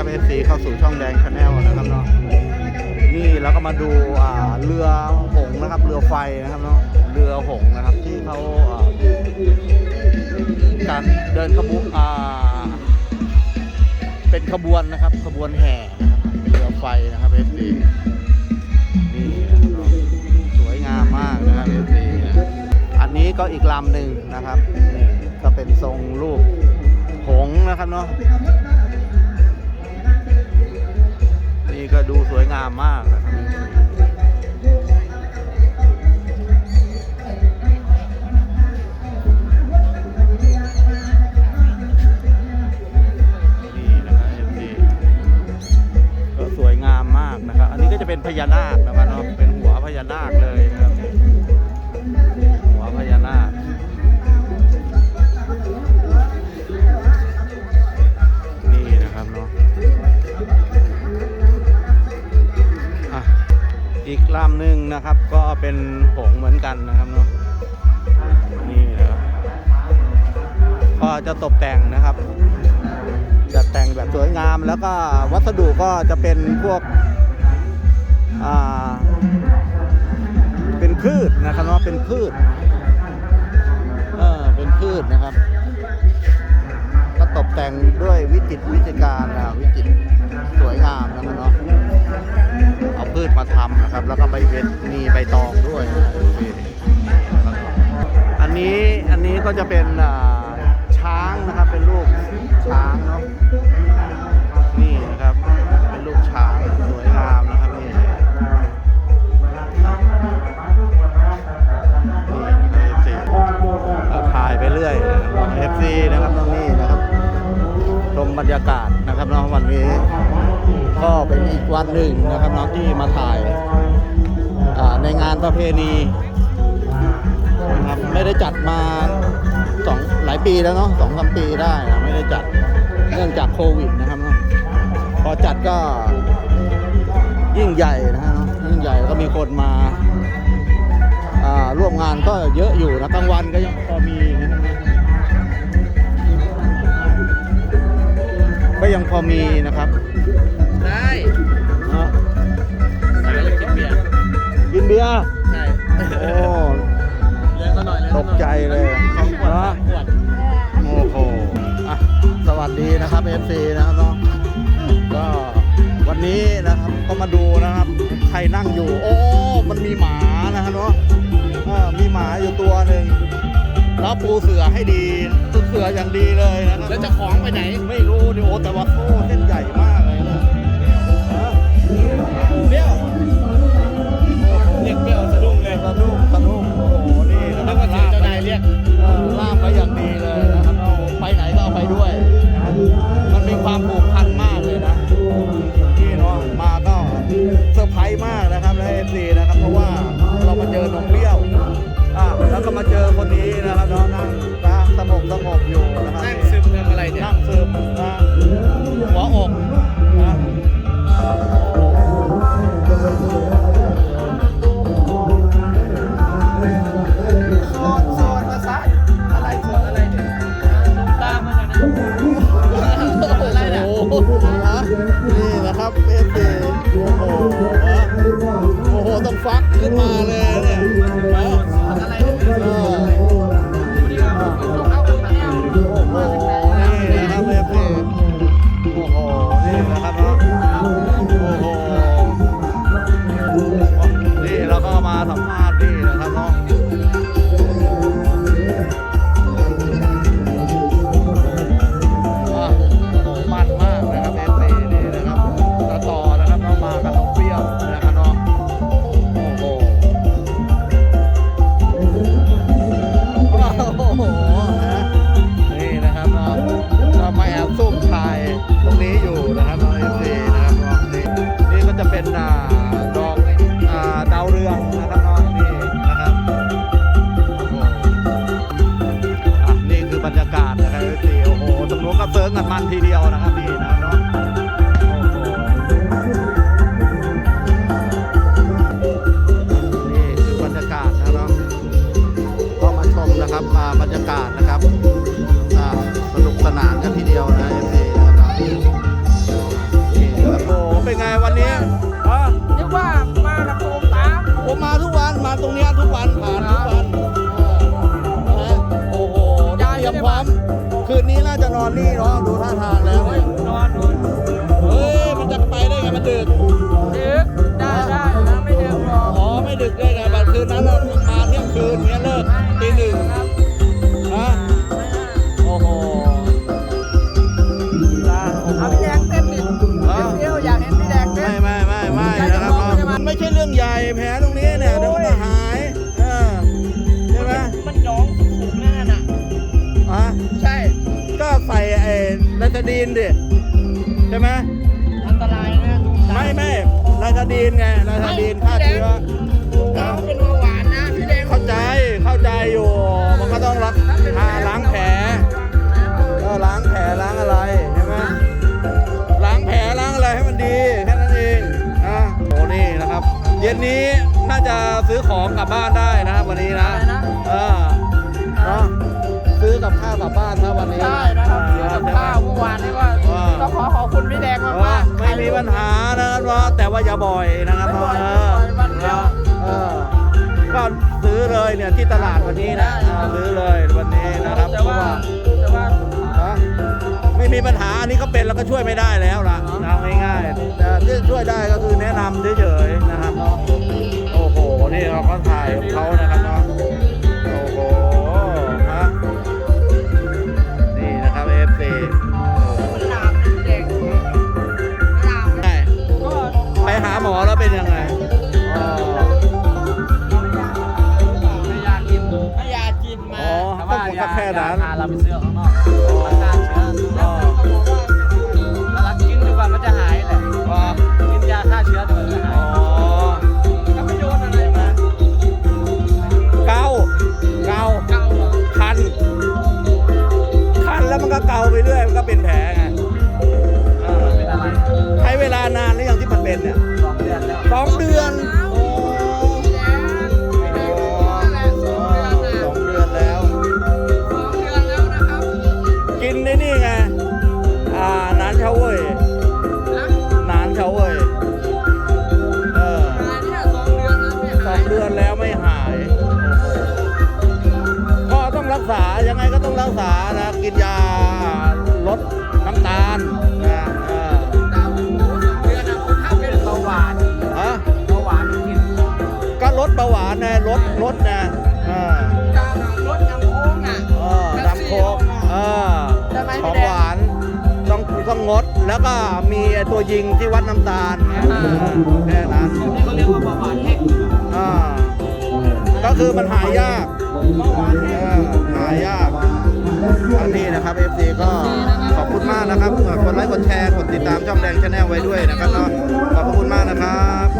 นะครับ FC เข้าสู่ช่องแดงชาแนลนะครับเนาะนี่เราก็มาดูอ่าเรือหงนะครับเรือไฟนะครับเนาะเรือหงนะครับที่เขาาการเดินขบวนอ่าเป็นขบวนนะครับขบวนแห่นะครับเรือไฟนะครับ FC นี่นะครับเนาะสวยงามมากนะครับ FC นะอันนี้ก็อีกลำหนึ่งนะครับนี่ก็เป็นทรงรูปหงนะครับเนาะ ก็ดูสวยงามมากนะครับนี่นะครับ FC ก็สวยงามมากนะครับ อันนี้ก็จะเป็นพญานาคนะครับเนาะเป็นหัวพญานาคเลยนะครับ อีกลำหนึ่งนะครับ ก็เป็นหงส์เหมือนกันนะครับเนาะนี่นะครับก็จะตกแต่งนะครับจัดแต่งแบบสวยงามแล้วก็วัสดุก็จะเป็นพวกอ่าเป็นพืชนะครับเนาะเป็นพืชเออเป็นพืชนะครับ ก็ตกแต่งด้วยวิจิตรวิจิการนะวิจิตรสวยงามนะครับ นะครับ แล้วก็ใบเบ็ดมีใบตองด้วย อันนี้อันนี้ก็จะเป็นช้างนะครับเป็นลูกช้างเนาะนี่นะครับเป็นลูกช้างสวยงามนะครับนี่นี่ FC ถ่ายไปเรื่อยนะครับ FC นะครับตรงนี้นะครับชมบรรยากาศนะครับเนาะวันนี้ ก็เป็นอีกวันหนึ่งนะครับเนาะที่มาถ่ายในงานประเพณีนะครับไม่ได้จัดมาสองหลายปีแล้วเนาะสองสามปีได้นะไม่ได้จัดเนื่องจากโควิดนะครับเนาะพอจัดก็ยิ่งใหญ่นะฮะยิ่งใหญ่ก็มีคนมาอ่าร่วมงานก็เยอะอยู่นะกลางวันก็ยังพอมีนะครับก็ยังพอมีนะครับ ได้นะสายเลยกินเบียร์กินเบียร์ ใช่โอ้ เลี้ยงซะหน่อยเลี้ยงตซะกหน่อยใจเลยสองขวดนะสามขวด โอ้โหอะสวัสดีนะครับ FC นะครับเนาะก็วันนี้นะครับก็มาดูนะครับ ใครนั่งอยู่ โอ้ มันมีหมานะฮะเนาะเออมีหมาอยู่ตัวหนึ่งแล้วปูเสือให้ดีปูเสืออย่างดีเลยนะครับ แล้วจะของไปไหน ไม่รู้ดิโอแต่ว่าโซ่เส้นใหญ่มาก มาเจอคนนี้นะครับ รรยากาศนะครับทีโอ้โหตรงนู้นก็เซิร์งกันมันทีเดียวนะครับพี่นะ คืนนี้น่าจะนอนนี่เนาะดูท่าทางแล้ว นอนนอน ไอ้ไลตาดีนดิใช่ไหมอันตรายนะตุ้มตาไม่ไม่ไลตาดีนไงไลตาดีนฆ่าเชื้อตุ้มตาเขาเป็นเบาหวานนะพี่แดงเข้าใจเข้าใจอยู่ มันก็ต้องรักทาล้างแผลเออล้างแผลล้างอะไรใช่ไหมล้างแผลล้างอะไรให้มันดีแค่นั้นเองนะโอ้นี่นะครับ เย็นนี้น่าจะซื้อของกลับบ้านได้นะครับวันนี้นะอะไรนะเออเนาะ ซื้อกับข้าวกลับบ้านนะวันนี้ใช่นะครับซื้อกับข้าวเมื่อวานนี้ว่าต้องขอขอบคุณพี่แดงมากเอมาอกไม่มีปัญหานะครับเนาะแต่ว่าอย่าบ่อยนะครับไม่บ่อยเอไม่บ่อยวันเดียวเออก็ซื้อเลยเนี่ยที่ตลาดวันนี้นะได้ครับเออซื้อเลยวันนี้นะครับแต่เพราะว่าว่าแต่ว่าฮะไม่มีปัญหาอันนี้ก็เป็นแล้วก็ช่วยไม่ได้แล้วล่ะเอาง่ายๆแต่ที่ช่วยได้ก็คือแนะนำเฉยๆนะครับเนาะโอ้โหนี่เราก็ถ่ายเขานะครับเนาะ นะลดลดนะเออดาวรถน้ำโค้งอะเออน้ำโค้กเออใช่ไหมของพี่แดงหวานต้องต้องงดแล้วก็มีไอ้ตัวยิงที่วัดน้ำตาลอ่าเออแค่นั้น นี่เขาเรียกว่าเบาหวานแห้งอ่าก็คือมันหายากเบาหวานเอแห้งอหายากอันนี้นะครับ FC ก็ขอบคุณมากนะครับกดไลค์กดแชร์กดติดตามช่องแดงชาแนลไว้ด้วยนะครับเนาะขอบพระคุณมากนะครับ